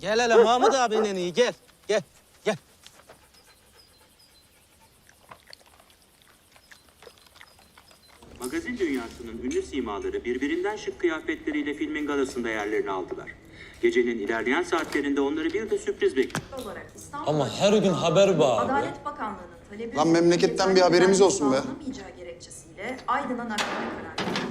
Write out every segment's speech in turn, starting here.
Gel hele Mahmut abinin iyi gel. Gel. Gel. Magazin dünyasının ünlü simaları birbirinden şık kıyafetleriyle filmin galasında yerlerini aldılar. Gecenin ilerleyen saatlerinde onları bir de sürpriz bekliyor. Ama her gün haber var. Adalet Bakanlığı'nın talebi Lan memleketten bir haberimiz olsun be. Gerekçesiyle Aydın'a nakletme kararı verildi.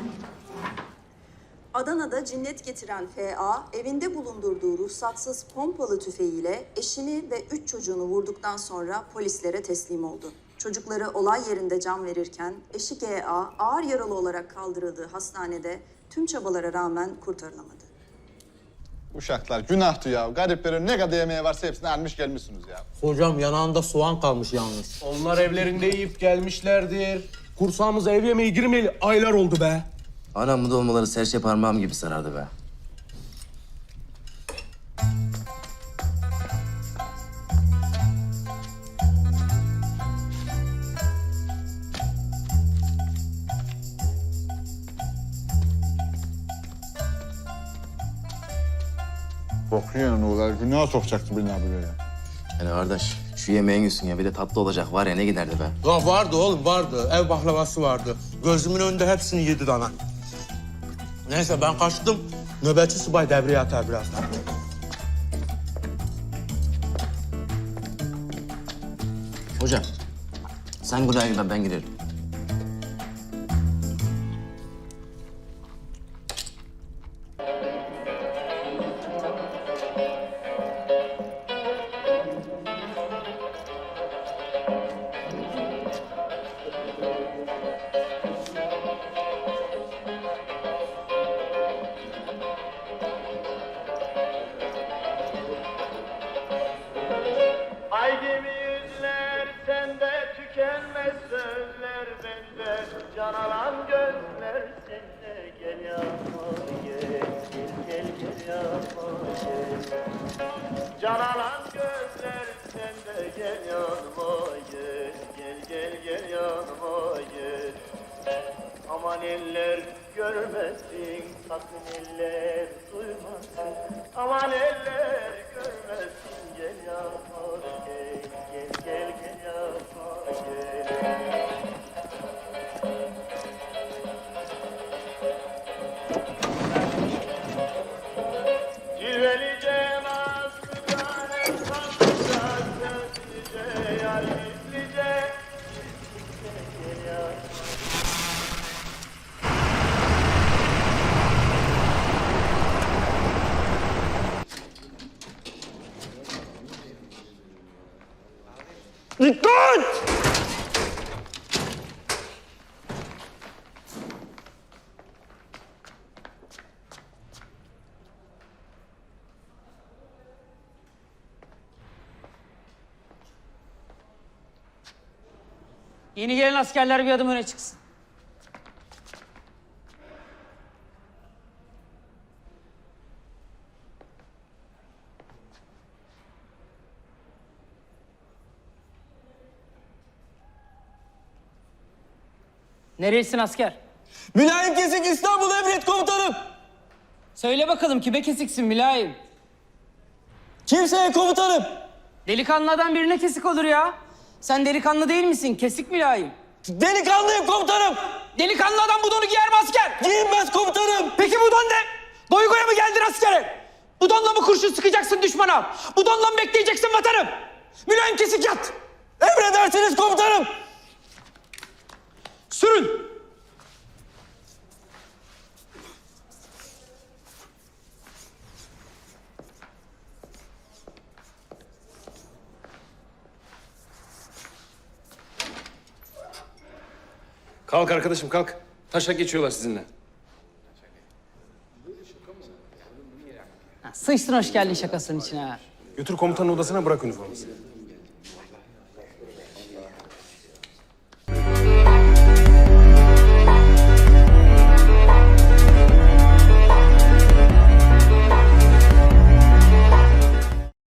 Adana'da cinnet getiren F.A. evinde bulundurduğu ruhsatsız pompalı tüfeğiyle eşini ve üç çocuğunu vurduktan sonra polislere teslim oldu. Çocukları olay yerinde can verirken eşi G.A. ağır yaralı olarak kaldırıldığı hastanede tüm çabalara rağmen kurtarılamadı. Uşaklar günahtı ya. Gariplerin ne kadar yemeği varsa hepsini almış gelmişsiniz ya. Hocam yanağında soğan kalmış yalnız. Onlar evlerinde yiyip gelmişlerdir. Kursağımıza ev yemeği girmeyeli aylar oldu be. Anam bu dolmaları serçe parmağım gibi sarardı be. Kokuyor ne olar? Günah sokacaktı beni abi böyle. Yani kardeş şu yemeğin üstün ya bir de tatlı olacak var ya ne giderdi be. Ya vardı oğlum vardı. Ev baklavası vardı. Gözümün önünde hepsini yedi dana. Neyse ben kaçtım. Nöbetçi subay devreye atar birazdan. Hocam sen buraya git ben giderim. Sözler bende Can alan gözler sende. Gel yapma gel gel gel gel yapma gel Can alan gözler sende. Gel yanıma gel gel gel gel yanıma gel Aman eller görmesin, sakın eller duymasın. Aman eller görmesin, Yeni gelen askerler bir adım öne çıksın. Nerelisin asker? Mülayim Kesik İstanbul Emret Komutanım. Söyle bakalım kime kesiksin mülayim? Kimseye komutanım. Delikanlı adam birine kesik olur ya. Sen delikanlı değil misin? Kesik mülayim. Delikanlıyım komutanım. Delikanlı adam bu donu giyer mi asker? Giyinmez komutanım. Peki bu don ne? Doygoya mı geldin askere? Bu donla mı kurşun sıkacaksın düşmana? Bu donla mı bekleyeceksin vatanım? Mülayim kesik yat. Emredersiniz komutanım. Sürün. Kalk arkadaşım kalk. Taşak geçiyorlar sizinle. Ha, Sıçtın hoş geldin şakasının içine ha. Götür komutanın odasına bırak üniformasını.